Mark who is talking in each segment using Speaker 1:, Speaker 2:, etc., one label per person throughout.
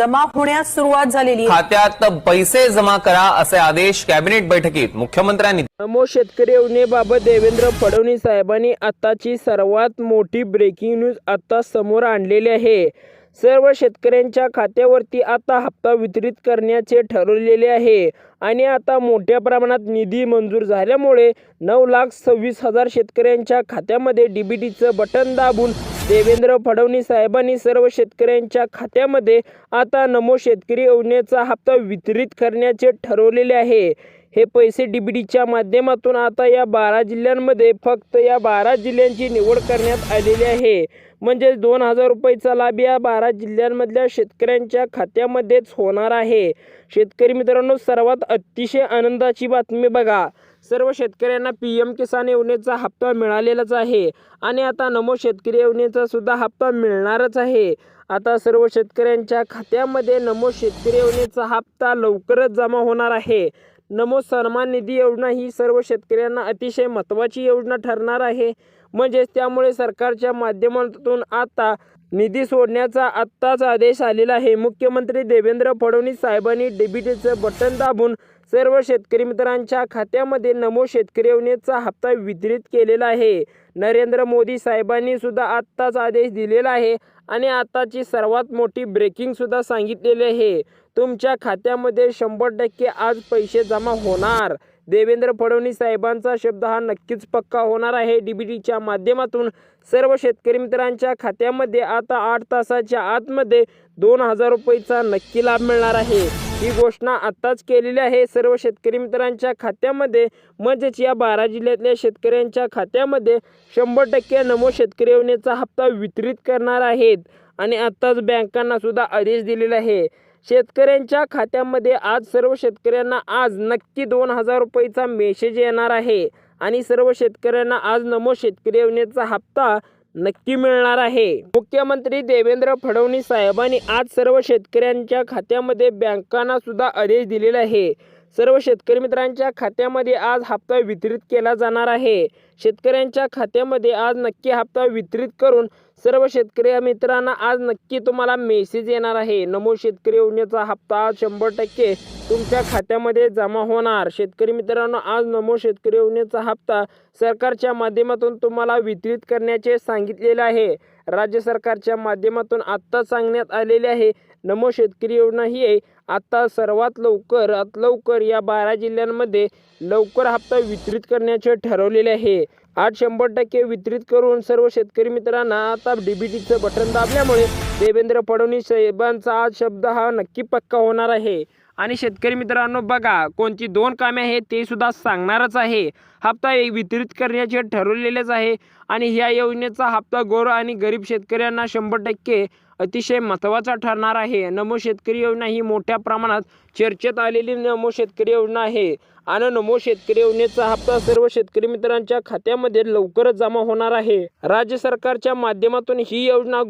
Speaker 1: जमा होण्यास सुरुवात झालेली आहे.
Speaker 2: खात्यात पैसे जमा करा असे आदेश कॅबिनेट बैठकीत मुख्यमंत्र्यांनी
Speaker 3: नमो शेतकरी योजनेबाबत देवेंद्र फडणवीस साहेबांनी आताची सर्वात मोठी ब्रेकिंग न्यूज आता समोर आणलेली आहे. सर्व शेतकऱ्यांच्या खात्यावरती आता हप्ता वितरित करण्याचे ठरवलेले आहे. आणि आता मोठ्या प्रमाणात निधी मंजूर झाल्यामुळे नऊ लाख सव्वीस हजार शेतकऱ्यांच्या खात्यामध्ये डीबीटीचं बटन दाबून देवेंद्र फडणवीस साहेबांनी सर्व शेतकऱ्यांच्या खात्यामध्ये आता नमो शेतकरी योजनेचा हप्ता वितरित करण्याचे ठरवलेले आहे. हे पैसे डीबीडीच्या माध्यमातून आता या बारा जिल्ह्यांमध्ये फक्त या बारा जिल्ह्यांची निवड करण्यात आलेली आहे. म्हणजेच दोन हजार रुपयेचा लाभ या बारा जिल्ह्यांमधल्या शेतकऱ्यांच्या खात्यामध्येच होणार आहे. शेतकरी मित्रांनो सर्वात अतिशय आनंदाची बातमी बघा. सर्व शेतकऱ्यांना पी एम किसान योजनेचा हप्ता मिळालेलाच आहे. आणि आता नमो शेतकरी योजनेचा सुद्धा हप्ता मिळणारच आहे. आता सर्व शेतकऱ्यांच्या खात्यामध्ये नमो शेतकरी योजनेचा हप्ता लवकरच जमा होणार आहे. नमो सन्मान निधी योजना ही सर्व शेतकऱ्यांना अतिशय महत्त्वाची योजना ठरणार आहे. म्हणजेच त्यामुळे सरकारच्या माध्यमातून आता निधी सोडण्याचा आत्ताच आदेश आलेला आहे. मुख्यमंत्री देवेंद्र फडणवीस साहेबांनी डेबिटचं बटन दाबून सर्व शेतकरी मित्रांच्या खात्यामध्ये नमो शेतकरी योजनेचा हप्ता वितरित केलेला आहे. नरेंद्र मोदी साहेबांनी सुद्धा आत्ताच आदेश दिलेला आहे आणि आत्ताची सर्वात मोठी ब्रेकिंग सुद्धा सांगितलेली आहे. तुमच्या खात्यामध्ये शंभर टक्के आज पैसे जमा होणार. देवेंद्र फडणवीस साहेबांचा शब्द हा नक्कीच पक्का होणार आहे. डीबीटीच्या माध्यमातून सर्व शेतकरी मित्रांच्या खात्यामध्ये आता आठ तासाच्या आतमध्ये दोन हजार रुपयेचा नक्की लाभ मिळणार आहे. ही घोषणा आत्ताच केलेली आहे. सर्व शेतकरी मित्रांच्या खात्यामध्ये म्हणजेच या बारा जिल्ह्यातल्या शेतकऱ्यांच्या खात्यामध्ये शंभर टक्के नमो शेतकरी योजनेचा हप्ता वितरित करणार आहेत. आणि आत्ताच बँकांना सुद्धा आदेश दिलेला आहे. शेतकऱ्यांच्या खात्यामध्ये आज सर्व शेतकऱ्यांना आज नक्की दोन हजार रुपयेचा मेसेज येणार आहे. आणि सर्व शेतकऱ्यांना आज नमो शेतकरी योजनेचा हप्ता नक्की मिळणार आहे. मुख्यमंत्री देवेंद्र फडणवीस साहेबांनी आज सर्व शेतकऱ्यांच्या खात्यामध्ये बँकांना सुद्धा आदेश दिलेला आहे. सर्व शेतकरी मित्रांच्या खात्यामध्ये आज हप्ता वितरित केला जाणार आहे. शेतकऱ्यांच्या खात्यामध्ये आज नक्की हप्ता वितरित करून सर्व शेतकरी मित्रांना आज नक्की तुम्हाला मेसेज येणार आहे. नमो शेतकरी योजनेचा हप्ता आज शंभर टक्के तुमच्या खात्यामध्ये जमा होणार. शेतकरी मित्रांनो आज नमो शेतकरी योजनेचा हप्ता सरकारच्या माध्यमातून तुम्हाला वितरित करण्याचे सांगितलेले आहे. राज्य सरकारच्या माध्यमातून आत्ता सांगण्यात आलेले आहे. नमो शेतकरी योजना ही आहे. सर्वात लवकर आत लवकर या बारा जिल्ह्यांमध्ये लवकर हप्ता वितरित करण्याचे ठरवलेले आहे. आज शंभर टक्के वितरित करून सर्व शेतकरी मित्रांना आता डीबीटीचं बटन दाबल्यामुळे देवेंद्र फडणवीस साहेबांचा आज शब्द हा नक्की पक्का होणार आहे. आणि शेतकरी मित्रांनो बघा कोणती दोन कामे आहेत ते सुद्धा सांगणारच आहे. हप्ता हे वितरित करण्याचे ठरवलेलेच आहे. आणि ह्या योजनेचा हप्ता गोर आणि गरीब शेतकऱ्यांना शंभर टक्के अतिशय महत्त्वाचा ठरणार आहे. नमो शेतकरी योजना ही मोठ्या प्रमाणात चर्चेत आलेली नमो शेतकरी योजना आहे. आणि नमो शेतकरी योजनेचा हप्ता सर्व शेतकरी मित्रांच्या खात्यामध्ये लवकरच जमा होणार आहे. राज्य सरकारच्या माध्यमातून ही योजना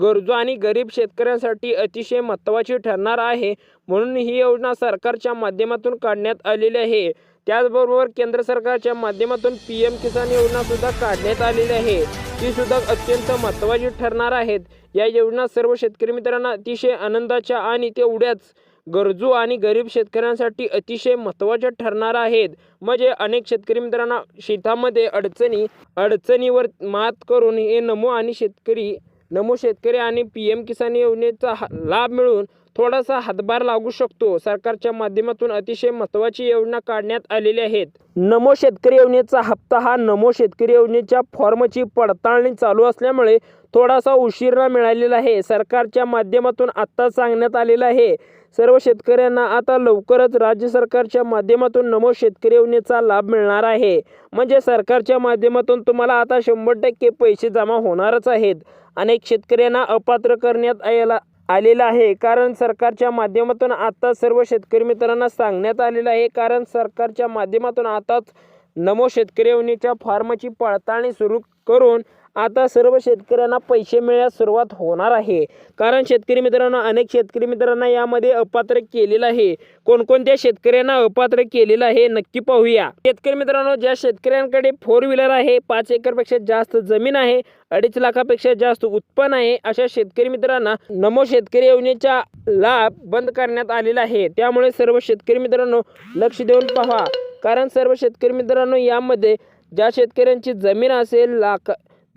Speaker 3: गरजू आणि गरीब शेतकऱ्यांसाठी अतिशय महत्त्वाची ठरणार आहे. म्हणून ही योजना सरकारच्या माध्यमातून काढण्यात आलेली आहे. त्याचबरोबर केंद्र सरकारच्या माध्यमातून पी एम किसान योजनासुद्धा काढण्यात आलेली आहे. ती सुद्धा अत्यंत महत्त्वाची ठरणार आहेत. या योजना सर्व शेतकरी मित्रांना अतिशय आनंदाच्या आणि तेवढ्याच गरजू आणि गरीब शेतकऱ्यांसाठी अतिशय महत्त्वाच्या ठरणार आहेत. म्हणजे अनेक शेतकरी मित्रांना शेतामध्ये अडचणी अडचणीवर मात करून हे नमो आणि शेतकरी नमो शेतकरी आणि पी एम किसान योजनेचा हा- लाभ मिळून थोडासा हातभार लागू शकतो. सरकारच्या माध्यमातून अतिशय महत्त्वाची योजना काढण्यात आलेली आहेत. नमो शेतकरी योजनेचा हप्ता हा नमो शेतकरी योजनेच्या फॉर्मची पडताळणी चालू असल्यामुळे थोडासा उशिरा मिळालेला आहे. सरकारच्या माध्यमातून आत्ता सांगण्यात आलेलं आहे. सर्व शेतकऱ्यांना आता लवकरच राज्य सरकारच्या माध्यमातून नमो शेतकरी योजनेचा लाभ मिळणार आहे. म्हणजे सरकारच्या माध्यमातून तुम्हाला आता शंभर टक्के पैसे जमा होणारच आहेत. अनेक शेतकऱ्यांना अपात्र करण्यात आलेला आलेला आहे. कारण सरकारच्या माध्यमातून आता सर्व शेतकरी मित्रांना सांगण्यात आलेलं आहे. कारण सरकारच्या माध्यमातून आताच नमो शेतकरी योजनेच्या फॉर्मची पडताळणी सुरू करून आता सर्व शेतकऱ्यांना पैसे मिळण्यास सुरुवात होणार आहे. कारण शेतकरी मित्रांनो अनेक शेतकरी मित्रांना यामध्ये अपात्र केलेलं आहे. कोणकोणत्या शेतकऱ्यांना अपात्र केलेलं आहे नक्की पाहूया. शेतकरी मित्रांनो ज्या शेतकऱ्यांकडे फोर व्हीलर आहे पाच एकरपेक्षा जास्त जमीन आहे अडीच लाखापेक्षा जास्त उत्पन्न आहे अशा शेतकरी मित्रांना नमो शेतकरी योजनेचा लाभ बंद करण्यात आलेला आहे. त्यामुळे सर्व शेतकरी मित्रांनो लक्ष देऊन पहा. कारण सर्व शेतकरी मित्रांनो यामध्ये ज्या शेतकऱ्यांची जमीन असेल लाख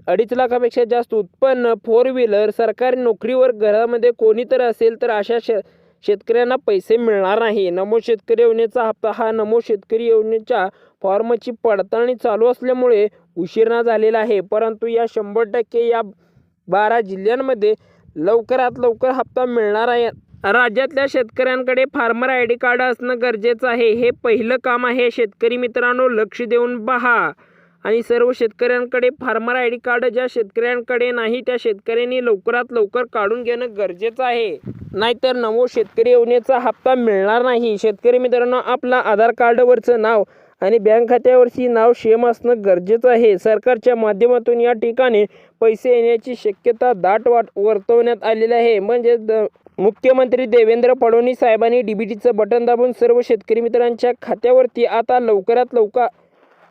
Speaker 3: अडीच लाखापेक्षा जास्त उत्पन्न फोर व्हीलर सरकारी नोकरीवर घरामध्ये कोणी तर असेल तर अशा शे शेतकऱ्यांना पैसे मिळणार नाही. नमो शेतकरी योजनेचा हप्ता हा नमो शेतकरी योजनेच्या फॉर्मची पडताळणी चालू असल्यामुळे उशिरा झालेला आहे. परंतु या शंभर टक्के या बारा जिल्ह्यांमध्ये लवकरात लवकर हप्ता मिळणार आहे. राज्यातल्या शेतकऱ्यांकडे फार्मर आय डी कार्ड असणं गरजेचं आहे. हे पहिलं काम आहे. शेतकरी मित्रांनो लक्ष देऊन पहा. आणि सर्व शेतकऱ्यांकडे फार्मर आय डी कार्ड ज्या शेतकऱ्यांकडे नाही त्या शेतकऱ्यांनी लवकरात लवकर काढून घेणं गरजेचं आहे. नाहीतर नवो शेतकरी योजनेचा हप्ता मिळणार नाही. शेतकरी मित्रांनो आपला आधार कार्डवरचं नाव आणि बँक खात्यावरची नाव शेम असणं गरजेचं आहे. सरकारच्या माध्यमातून या ठिकाणी पैसे येण्याची शक्यता दाट वाट वर्तवण्यात आलेली आहे. म्हणजे द मुख्यमंत्री देवेंद्र फडणवीस साहेबांनी डीबीटीचं बटन दाबून सर्व शेतकरी मित्रांच्या खात्यावरती आता लवकरात लवकर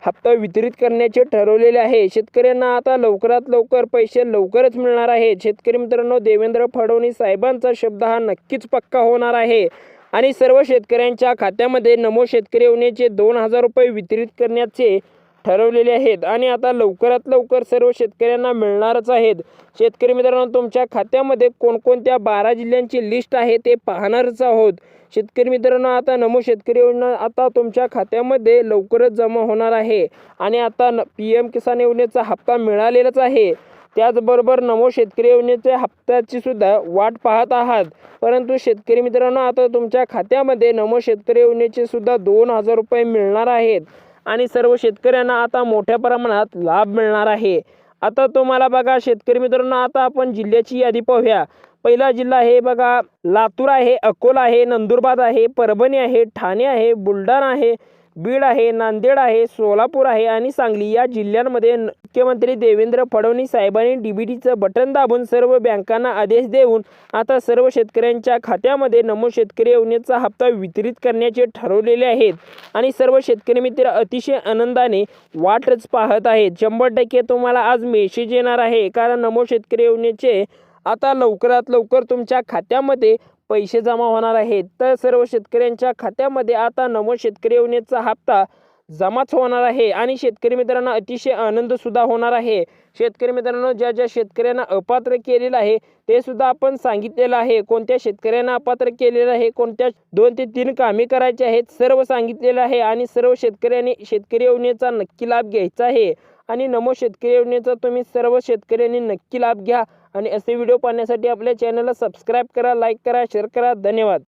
Speaker 3: हप्ता वितरित करण्याचे ठरवलेले आहे. शेतकऱ्यांना आता लवकरात लवकर पैसे लवकरच मिळणार आहेत. शेतकरी मित्रांनो देवेंद्र फडणवीस साहेबांचा शब्द हा नक्कीच पक्का होणार आहे. आणि सर्व शेतकऱ्यांच्या खात्यामध्ये नमो शेतकरी योजनेचे दोन हजार रुपये वितरित करण्याचे ठरवलेले आहेत. आणि आता लवकरात लवकर सर्व शेतकऱ्यांना मिळणारच आहेत. शेतकरी मित्रांनो तुमच्या खात्यामध्ये कोणकोणत्या बारा जिल्ह्यांची लिस्ट आहे ते पाहणारच आहोत. शेतकरी मित्रांनो आता नमो शेतकरी योजना आता तुमच्या खात्यामध्ये लवकरच जमा होणार आहे. आणि आता पी एम किसान योजनेचा हप्ता मिळालेलाच आहे. त्याचबरोबर नमो शेतकरी योजनेच्या हप्त्याची सुद्धा वाट पाहत आहात. परंतु शेतकरी मित्रांनो आता तुमच्या खात्यामध्ये नमो शेतकरी योजनेचे सुद्धा दोन हजार रुपये मिळणार आहेत. आणि सर्व शेतकऱ्यांना आता मोठ्या प्रमाणात लाभ मिळणार आहे. आता तुम्हाला बघा शेतकरी मित्रांनो आता आपण जिल्ह्याची यादी पाहूया. पहिला जिल्हा आहे बघा लातूर आहे अकोला आहे नंदुरबार आहे परभणी आहे ठाणे आहे बुलढाणा आहे बीड आहे नांदेड आहे सोलापूर आहे आणि सांगली या जिल्ह्यांमध्ये मुख्यमंत्री देवेंद्र फडणवीस साहेबांनी डीबीटीचं बटन दाबून सर्व बँकांना आदेश देऊन आता सर्व शेतकऱ्यांच्या खात्यामध्ये नमो शेतकरी योजनेचा हप्ता वितरित करण्याचे ठरवलेले आहेत. आणि सर्व शेतकरी मित्र अतिशय आनंदाने वाटच पाहत आहेत. शंभर टक्के तुम्हाला आज मेसेज येणार आहे. कारण नमो शेतकरी योजनेचे आता लवकरात लवकर तुमच्या खात्यामध्ये पैसे जमा होणार आहेत. तर सर्व शेतकऱ्यांच्या खात्यामध्ये आता नमो शेतकरी योजनेचा हप्ता जमाच होणार आहे आणि शेतकरी मित्रांना अतिशय आनंद सुद्धा होणार आहे. शेतकरी मित्रांनो ज्या ज्या शेतकऱ्यांना अपात्र केलेलं आहे ते सुद्धा आपण सांगितलेलं आहे. कोणत्या शेतकऱ्यांना अपात्र केलेलं आहे कोणत्या दोन ते तीन कामे करायची आहेत सर्व सांगितलेलं आहे आणि सर्व शेतकऱ्यांनी शेतकरी योजनेचा नक्की लाभ घ्यायचा आहे. आणि नमो शेतकरी योजनेचा तुम्ही सर्व शेतकऱ्यांनी नक्की लाभ घ्या. आणि असे व्हिडिओ पाहण्यासाठी आपल्या चॅनलला सबस्क्राईब करा लाईक करा शेअर करा. धन्यवाद.